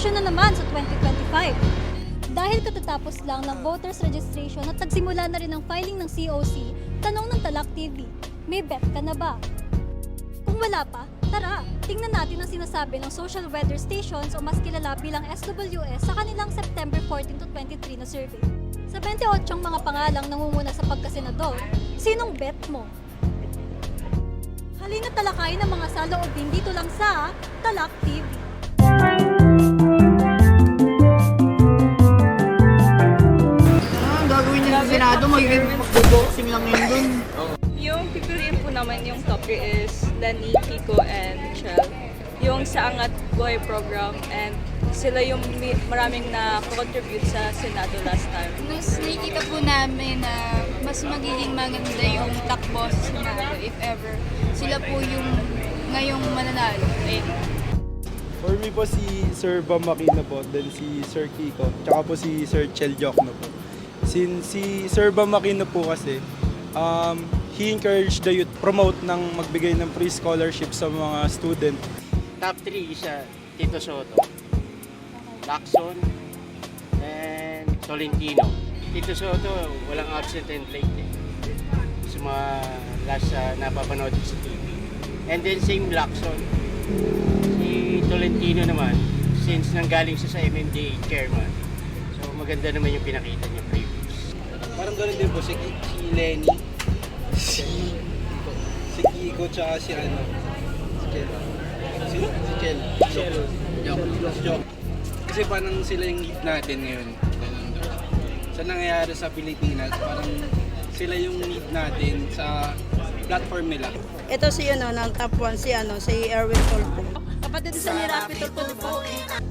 election na naman sa 2025. Dahil katatapos lang ng voters registration at nagsimula na rin ang filing ng COC, tanong ng Talak TV, may bet ka na ba? Kung wala pa, tara, tingnan natin ang sinasabi ng social weather stations o mas kilala bilang SWS sa kanilang September 14 to 23 na survey. Sa 28 mga pangalang nangunguna sa pagkasenador, sinong bet mo? Halina talakayin ang mga saloobin dito lang sa Talak TV. Senado? Magiging boxing lang yun dun. Yung pipiliin po naman yung top 3 is Lenny, Kiko, and Chel. Yung sa Angat Buhay program and sila yung mi- maraming na contribute sa Senado last time. mas nakikita po namin na mas magiging maganda yung takbo sa Senado if ever sila po yung ngayong mananalo. Eh, For me po si Sir Bam Aquino po, then si Sir Kiko, tsaka po si Sir Chel Jokno po. Since si Sir Bam po kasi, um, he encouraged the youth promote ng magbigay ng free scholarship sa mga student. top 3 isa Tito Soto, Lacson, and Tolentino. Tito Soto, walang absent and late eh. Sa mga last uh, napapanood sa TV. And then same Lacson. Si Tolentino naman, since nanggaling siya sa MMDA chairman, so maganda naman yung pinakita niya previous. Parang ganun din po si, si Lenny, si, si Kiko, tsaka si ano, si Chel. Si, si Chel. Chel. Jok. Si Jok. Kasi parang sila yung lead natin ngayon. Ganun. Sa nangyayari sa Pilipinas, parang sila yung lead natin sa platform nila. Ito si ano, ng top 1, si ano, si Erwin Tulfo. kapatid sa ni Rapi ba?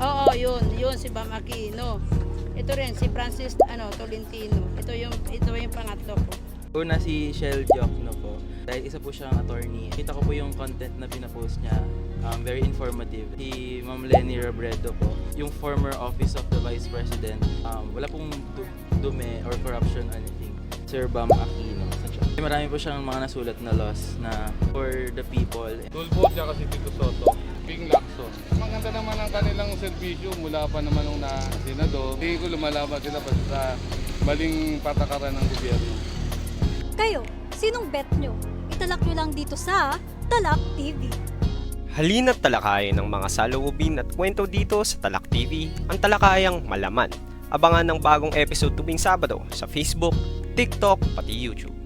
Oo, yun, yun si Bam Aquino. Ito rin si Francis ano, Tolentino. Ito yung ito yung pangatlo ko. Una si Shell Jokno po. Dahil isa po siyang attorney. Kita ko po yung content na pinapost niya. Um, very informative. Si Ma'am Lenny Robredo po. Yung former office of the Vice President. Um, wala pong du- dume or corruption anything. Sir Bam Aquino. Marami po siyang mga nasulat na laws na for the people. Tulfo siya kasi Tito Soto, Ping Lacson. Maganda naman ang kanilang serbisyo mula pa naman nung na senador. Hindi ko lumalaban sila basta sa maling patakaran ng gobyerno. Kayo, sinong bet nyo? Italak nyo lang dito sa Talak TV. Halina't talakayin ng mga saloobin at kwento dito sa Talak TV, ang talakayang malaman. Abangan ng bagong episode tuwing Sabado sa Facebook, TikTok, pati YouTube.